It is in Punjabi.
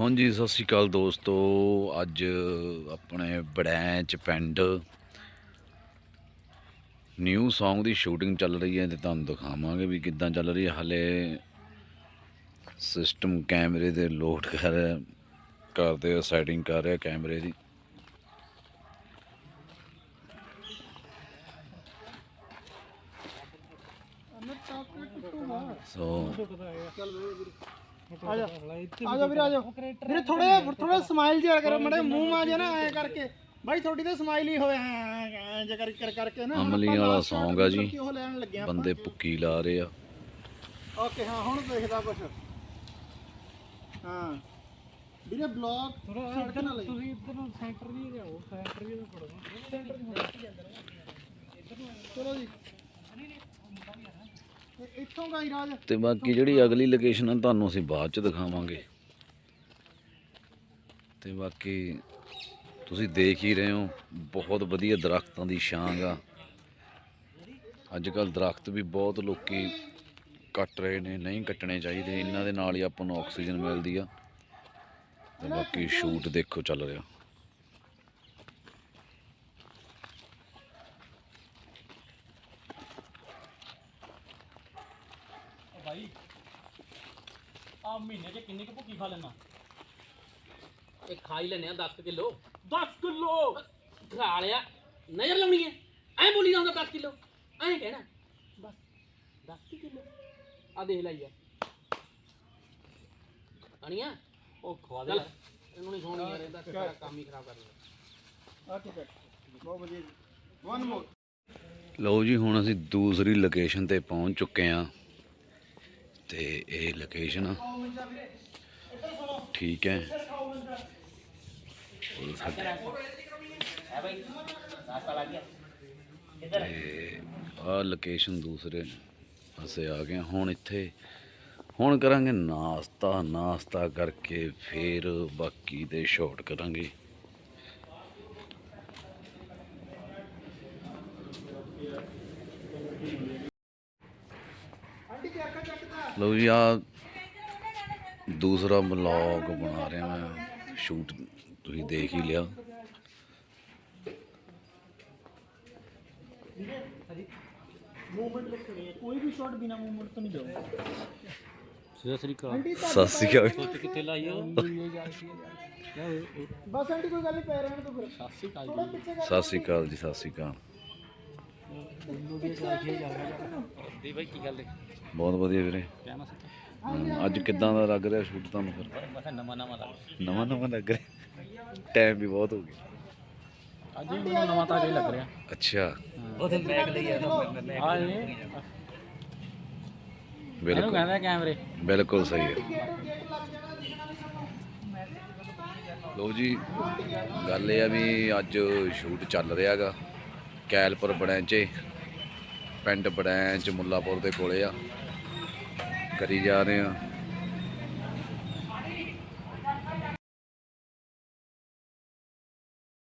ਹਾਂਜੀ ਸਤਿ ਸ਼੍ਰੀ ਅਕਾਲ ਦੋਸਤੋ। ਅੱਜ ਆਪਣੇ ਬੜੈਂਚ ਪਿੰਡ ਨਿਊ Song ਦੀ ਸ਼ੂਟਿੰਗ ਚੱਲ ਰਹੀ ਹੈ ਤੇ ਤੁਹਾਨੂੰ ਦਿਖਾਵਾਂਗੇ ਵੀ ਕਿੱਦਾਂ ਚੱਲ ਰਹੀ ਹੈ। ਹਲੇ ਸਿਸਟਮ ਕੈਮਰੇ ਦੇ ਲੋਡ ਕਰ ਕਰਦੇ ਆ ਸੈਟਿੰਗ ਕਰ ਰਿਹਾ ਕੈਮਰੇ ਦੀ। ਸੋ ਆ ਜਾ। ਆ ਜਾ ਵੀਰੇ ਆ ਜਾ। ਵੀਰੇ ਥੋੜੇ ਥੋੜਾ ਸਮਾਈਲ ਜਿਹਾ ਕਰੋ ਮੜੇ ਮੂੰਹ ਆ ਜਾ ਨਾ ਐ ਕਰਕੇ। ਬਾਈ ਤੁਹਾਡੀ ਤਾਂ ਸਮਾਈਲ ਹੀ ਹੋਇਆ ਐ ਜੇ ਕਰ ਕਰ ਕਰਕੇ ਨਾ। ਅਮਲੀ ਵਾਲਾ Song ਆ ਜੀ। ਬੰਦੇ ਪੁੱਕੀ ਲਾ ਰਹੇ ਆ। ਓਕੇ ਹਾਂ ਹੁਣ ਦੇਖਦਾ ਕੁਛ। ਹਾਂ। ਵੀਰੇ ਬਲੌਗ ਸੜਕ ਨਾ ਲਈ। ਤੁਸੀਂ ਇੱਧਰ ਨੂੰ ਸੈਂਟਰ ਦੀ ਜਾਓ ਸੈਂਟਰ ਦੀ ਫੜੋ ਚਲੋ ਜੀ। ਇੱਥੋਂ ਗਾਈ ਰਾਜ ਤੇ ਬਾਕੀ ਜਿਹੜੀ ਅਗਲੀ ਲੋਕੇਸ਼ਨ ਆ, ਤੁਹਾਨੂੰ ਅਸੀਂ ਬਾਅਦ ਚ ਦਿਖਾਵਾਂਗੇ। ਤੇ ਬਾਕੀ ਤੁਸੀਂ ਦੇਖ ਹੀ ਰਹੇ ਹੋ, ਬਹੁਤ ਵਧੀਆ ਦਰਖਤਾਂ ਦੀ ਛਾਂ ਆ। ਅੱਜ ਕੱਲ ਦਰਖਤ ਵੀ ਬਹੁਤ ਲੋਕੀ ਕੱਟ ਰਹੇ ਨੇ, ਨਹੀਂ ਕੱਟਣੇ ਚਾਹੀਦੇ। ਇਹਨਾਂ ਦੇ ਨਾਲ ਹੀ ਆਪਾਂ ਨੂੰ ਆਕਸੀਜਨ ਮਿਲਦੀ ਆ। ਤੇ ਬਾਕੀ ਸ਼ੂਟ ਦੇਖੋ ਚੱਲ ਰਿਹਾ। ਭਾਈ। ਆ ਮਹੀਨੇ 'ਚ ਕਿੰਨੀ ਕੁ ਭੁੱਕੀ ਖਾ ਲੈਣਾ ਇਹ ਖਾ ਹੀ ਲੈਨੇ ਆ 10 ਕਿਲੋ। 10 ਕਿਲੋ? ਖਾ ਲਿਆ। ਨਜ਼ਰ ਲਾਉਣੀ ਹੈ। ਐ ਬੋਲੀ ਜਾਂਦਾ 10 ਕਿਲੋ। ਐ ਕਹਿਣਾ। ਬਸ 10 ਕਿਲੋ। ਆ ਦੇਖ ਲਈ ਆ ਅਣੀਆਂ ਉਹ ਖਵਾ ਚੱਲ। ਇਹਨੂੰ ਨਹੀਂ ਸੋਣੀ ਯਾਰ ਇਹਦਾ ਸਾਰਾ ਕੰਮ ਹੀ ਖਰਾਬ ਕਰ ਲਿਆ। ਆ ਠੀਕ ਹੈ ਬਹੁਤ ਵਧੀਆ ਵਨ ਮੋਰ ਲਓ ਜੀ ਹੁਣ ਅਸੀਂ ਦੂਸਰੀ ਲੋਕੇਸ਼ਨ ਤੇ ਪਹੁੰਚ ਚੁੱਕੇ ਆ ਤੇ ਇਹ ਲੋਕੇਸ਼ਨ ਠੀਕ ਹੈ। ਉਹ ਤੇ ਆਹ ਲੋਕੇਸ਼ਨ ਦੂਸਰੇ ਪਾਸੇ ਆ ਗਏ। ਹੁਣ ਇੱਥੇ, ਹੁਣ ਕਰਾਂਗੇ ਨਾਸਤਾ। ਨਾਸਤਾ ਕਰਕੇ ਫਿਰ ਬਾਕੀ ਦੇ ਸ਼ਾਟ ਕਰਾਂਗੇ ਲਓ ਜੀ ਆ ਦੂਸਰਾ ਬਲੌਗ ਬਣਾ ਰਿਹਾ ਮੈਂ ਸ਼ੂਟ ਤੁਸੀਂ ਦੇਖ ਹੀ ਲਿਆ ਮੂਵਮੈਂਟ ਲਿਖਣੀ ਹੈ ਕੋਈ ਵੀ ਸ਼ਾਟ ਬਿਨਾ ਮੂਵਮੈਂਟ ਤੋਂ ਨਹੀਂ ਜਾਓ ਸਤਿ ਸ੍ਰੀ ਅਕਾਲ ਆਂਟੀ ਸਤਿ ਸ਼੍ਰੀ ਅਕਾਲ ਕਿੱਥੇ ਲਾਈ ਆ ਬਸ ਆਂਟੀ ਕੋਈ ਗੱਲ ਨਹੀਂ ਪੈ ਰਹਿਣ ਤੋਂ ਫਿਰ ਸਤਿ ਸ੍ਰੀ ਅਕਾਲ ਥੋੜਾ ਪਿੱਛੇ ਕਰ ਸਤਿ ਸ਼੍ਰੀ ਅਕਾਲ ਜੀ ਸਤਿ ਸ਼੍ਰੀ ਅਕਾਲ ਦੀ ਭਾਈ ਕੀ ਗੱਲ ਹੈ ਬਹੁਤ ਵਧੀਆ ਵੀਰੇ। ਕਹਿਣਾ ਸੀ ਹਮ, ਅੱਜ ਕਿੱਦਾਂ ਦਾ ਲੱਗ ਰਿਹਾ ਸ਼ੂਟ ਤੁਹਾਨੂੰ ਫਿਰ? ਮੈਂ ਕਿਹਾ ਨਵਾਂ ਨਵਾਂ ਲੱਗ ਨਵਾਂ ਨਵਾਂ ਲੱਗ ਰਿਹਾ? ਟਾਈਮ ਵੀ ਬਹੁਤ ਹੋ ਗਿਆ। ਅੱਜ ਵੀ ਮੈਨੂੰ ਨਵਾਂ ਤਾਜ਼ਾ ਹੀ ਲੱਗ ਰਿਹਾ। ਅੱਛਾ। ਉਹਦੇ ਬੈਗ ਲਈ ਆ ਆ ਇਹ ਇਹਨੂੰ ਬਿਲਕੁਲ। ਕਹਿੰਦਾ ਕੈਮਰੇ। ਬਿਲਕੁਲ ਸਹੀ ਹੈ। ਲੋ ਜੀ ਗੱਲ ਇਹ ਆ ਵੀ ਅੱਜ ਸ਼ੂਟ ਚੱਲ ਰਿਹਾਗਾ ਕੈਲਪੁਰ ਬੜੈਂਚੇ ਪਿੰਡ ਬੜੈਂਚ ਮੁੱਲਾਪੁਰ ਦੇ ਕੋਲੇ ਆ। ਕਰੀ ਜਾ ਰਹੇ ਆ।